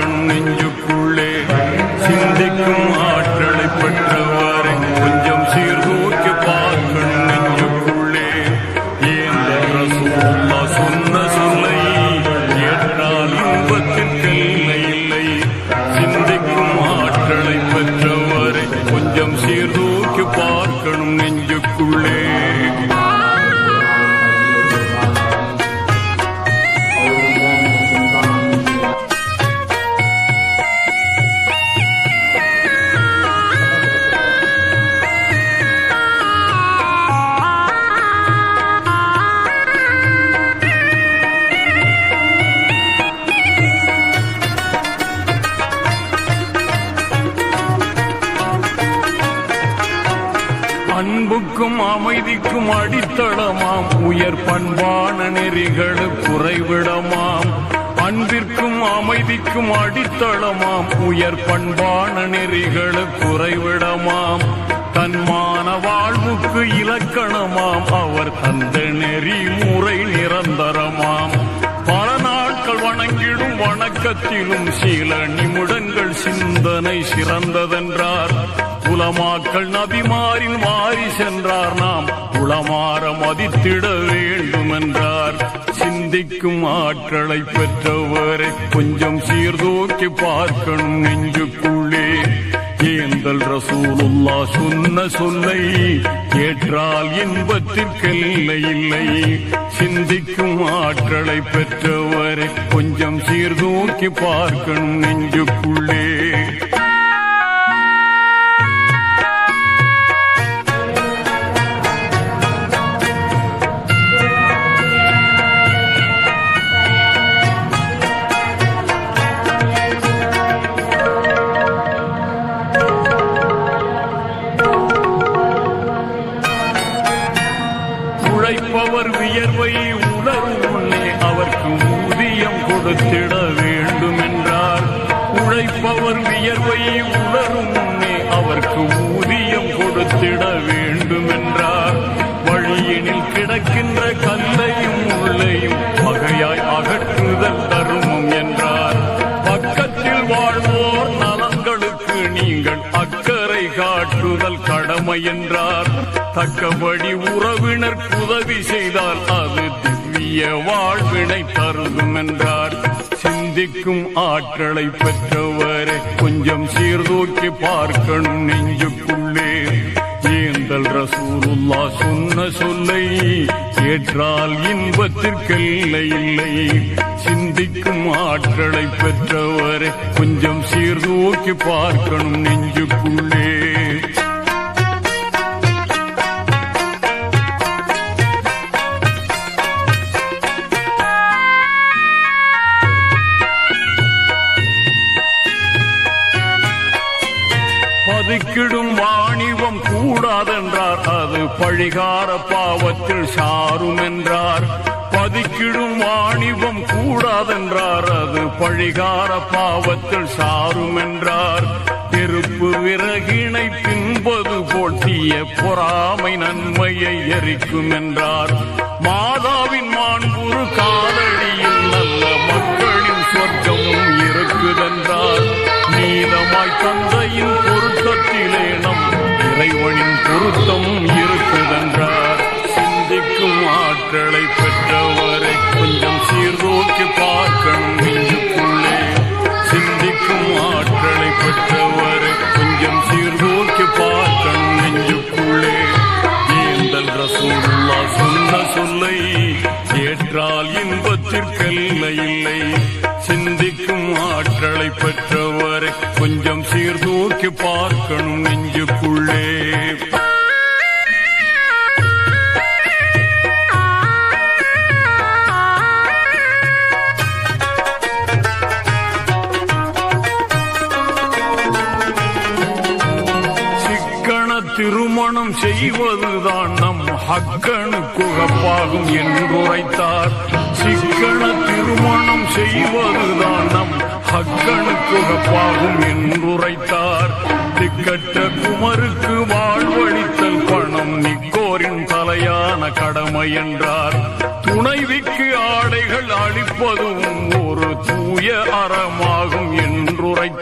கண் நெஞ்சுக்குள்ளே சிந்திக்கும் ஆற்றலை பெற்றவாறு கொஞ்சம் சீர்தூக்க அன்புக்கும் அமைதிக்கும் அடித்தளமாம். உயர் பண்பான நெறிகள் குறைவிடமாம். அன்பிற்கும் அமைதிக்கும் அடித்தளமாம். உயர் பண்பான நெறிகள் குறைவிடமாம். தன்மான வாழ்வுக்கு இலக்கணமாம். அவர் தந்த நெறி முறை நிரந்தரமாம். பல நாட்கள் வணங்கிடும் வணக்கத்திலும் சில நிமிடங்கள் சிந்தனை சிறந்ததென்றார். உலமாக்கள் நபிமாரில் மாறி சென்றார் நாம். உளமாற மதித்திட வேண்டுமென்றார். சிந்திக்கும் ஆற்றலை பெற்றவரை கொஞ்சம் சீர்தூக்கி பார்க்கணும் நெஞ்சுக்குள்ளே. ஏந்தல் ரசூலுல்லா சொன்ன சொல்லை ஏற்றால் இன்பத்திற்கெல்லை இல்லை. சிந்திக்கும் ஆற்றலை பெற்றவரை கொஞ்சம் சீர்தூக்கி பார்க்கணும் நெஞ்சுக்குள்ளே. கொடுத்திட வேண்டும் என்றார் உழைப்பவர் வியர்வை உணரும் முன்னே அவருக்கு ஊதியம் கொடுத்திட வேண்டும் என்றார் வழியினில் கிடக்கின்ற கல்லையும் உள்ளையும் வகையாய் அகற்றுதல் தருமம் என்றார். பக்கத்தில் வாழ்வோர் நலன்களுக்கு நீங்கள் அக்கறை காட்டுதல் கடமை என்றார். தக்கபடி உறவினர் உதவி செய்தால் அது திவ்ய வாழ்வினை தருதும் என்றார். சிந்திக்கும் ஆற்றலை பெற்றவரை கொஞ்சம் சீர்தூக்கி பார்க்கணும் நெஞ்சுக்குள்ளே. ஏந்தல் ரசூலுல்லா சொன்ன சொல்லை ஏற்றால் இன்பத்திற்கில்லை இல்லை. சிந்திக்கும் ஆற்றலை பெற்றவரை கொஞ்சம் சீர்தூக்கி பார்க்கணும் நெஞ்சுக்குள்ளே. பதுக்கிடும் வாணிபம் கூடாதென்றார். அது பழிகார பாவத்தில் சாரும் என்றார் பதுக்கிடும் வாணிபம் கூடாதென்றார். அது பழிகார பாவத்தில் சாரும் என்றார் நெருப்பு விறகினை பின்பது போல் தீய பொறாமை நன்மையை எரிக்கும் என்றார் மாதா இன்பத்திற்கெல்லை இல்லை சிந்திக்கும் ஆற்றலை பெற்றவரை கொஞ்சம் சீர்தூக்கி பார்க்கணும் நெஞ்சுக்குள்ளே. திருமணம் செய்வதுதான் நம் ஹக்கனு குகப்பாகும் என்றுரைத்தார் சிக்கன திருமணம் செய்வதுதான் நம் ஹக்கனு என்றுரைத்தார். திக்கட்ட குமருக்கு வாழ்வழித்தல் பணம் நிக்கோரின் தலையான கடமை என்றார். துணைவிக்கு ஆடைகள் அளிப்பதும் ஒரு தூய அறமாகும் என்றுரைத்தார்.